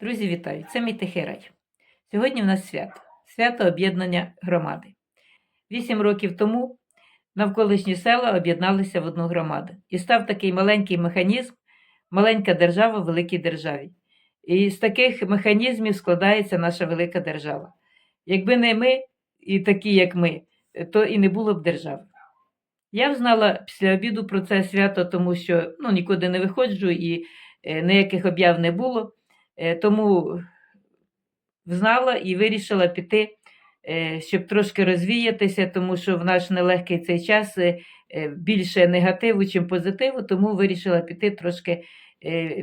Друзі, вітаю! Це мій тихий рай. Сьогодні в нас свято свято об'єднання громади. Вісім років тому навколишні села об'єдналися в одну громаду. І став такий маленький механізм, маленька держава в великій державі. І з таких механізмів складається наша велика держава. Якби не ми, і такі, як ми, то і не було б держави. Я знала після обіду про це свято, тому що ну, нікуди не виходжу і е, ніяких об'яв не було. Е, Тому знала і вирішила піти, е, щоб трошки розвіятися, тому що в наш нелегкий цей час е, більше негативу, чим позитиву, тому вирішила піти трошки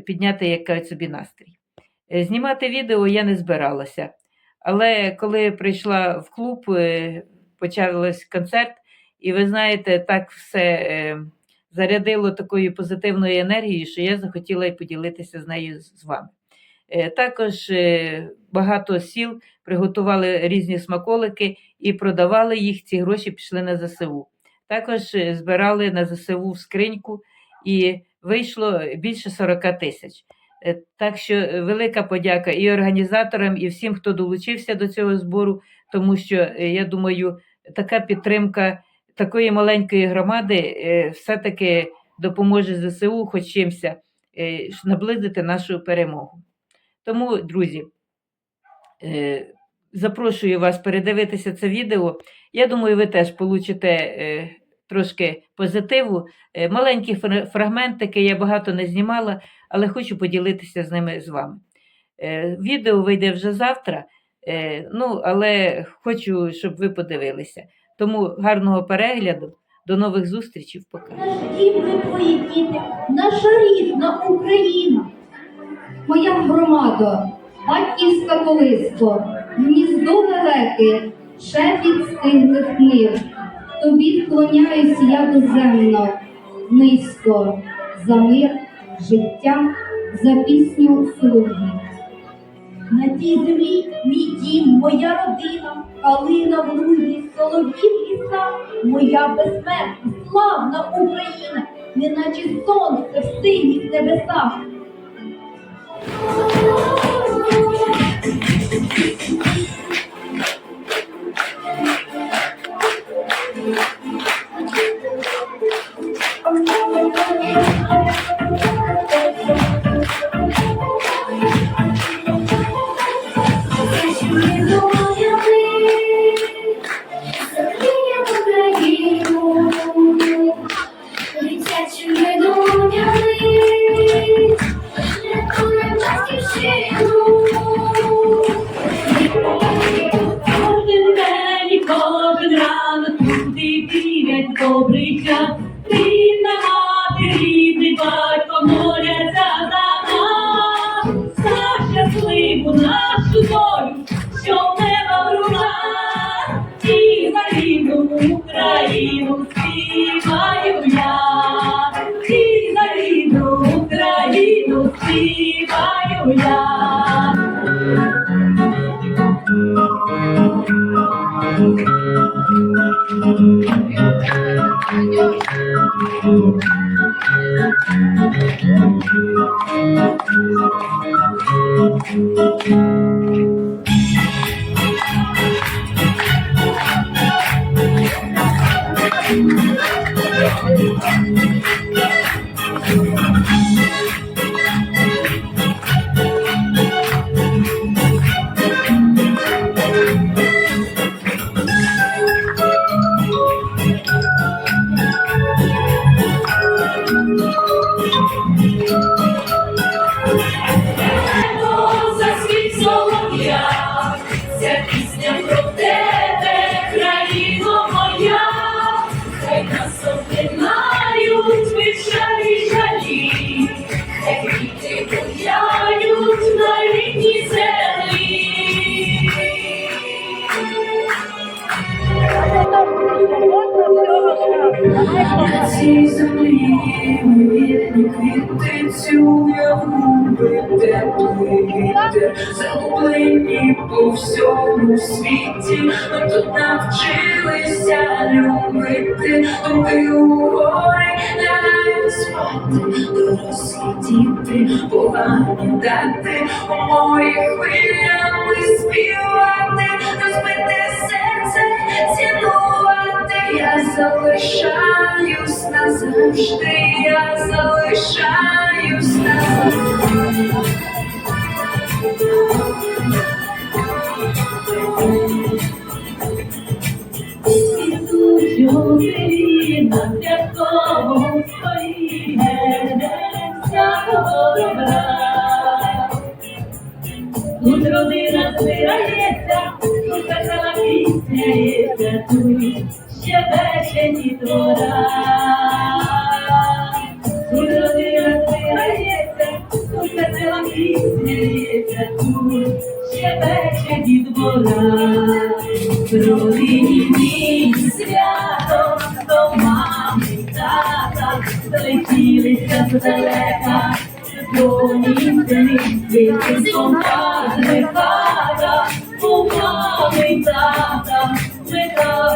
підняти, як кажуть, собі настрій. Знімати відео я не збиралася, але коли прийшла в клуб, почався концерт, і ви знаєте, так все зарядило такою позитивною енергією, що я захотіла і поділитися з нею з вами. Е, Також е, багато сіл приготували різні смаколики і продавали їх. Ці гроші пішли на ЗСУ. Також е, збирали на ЗСУ в скриньку і вийшло більше 40 тисяч. Так що велика подяка і організаторам, і всім, хто долучився до цього збору, тому що я думаю, така підтримка такої маленької громади все-таки допоможе ЗСУ хоч чимся наблизити нашу перемогу. Тому, друзі, е, запрошую вас передивитися це відео. Я думаю, ви теж получите е, трошки позитиву. Е, Маленькі фра- фрагментики я багато не знімала, але хочу поділитися з ними з вами. Відео вийде вже завтра, ну, але хочу, щоб ви подивилися. Тому гарного перегляду, до нових зустрічей. Пока. Наш дім твої діти, наша рідна Україна. Моя громада, батьківська колиско, гніздо далеке, шепіт стиглих нив. Тобі вклоняюсь я доземно, низько, за мир, життя, за пісню солов'їв. На тій землі мій дім, моя родина, калина в лузі, солов'їв ліса, моя безсмертна, славна Україна, неначе сонце в синіх небесах. Thank you. Ранок люди вірять добрий час. Рідна мати, рідний батько моляться за нас. За щасливу нашу долю, що в неба в руках. І за рідну Україну співаю я. І за рідну Україну співаю я. За світ На цій землі ми вільні квіти, цю губи, теплий вітер, загублені по всьому світі, Ми тут навчилися любити, думки у гори лягають спати, дорослі діти, погані дати у морі хвиля. Залишаюсь назавжди, я залишаюсь назавжди. Ідуть люди на святому столі. Тут родина збирається, тут ще вечені двора. Тут родина збирається, тут весела пісня тут ще вечені двора. Родині свято до мами тата долетілися здалека, доні сини, дитинством пахне хата, у мами тата 들어.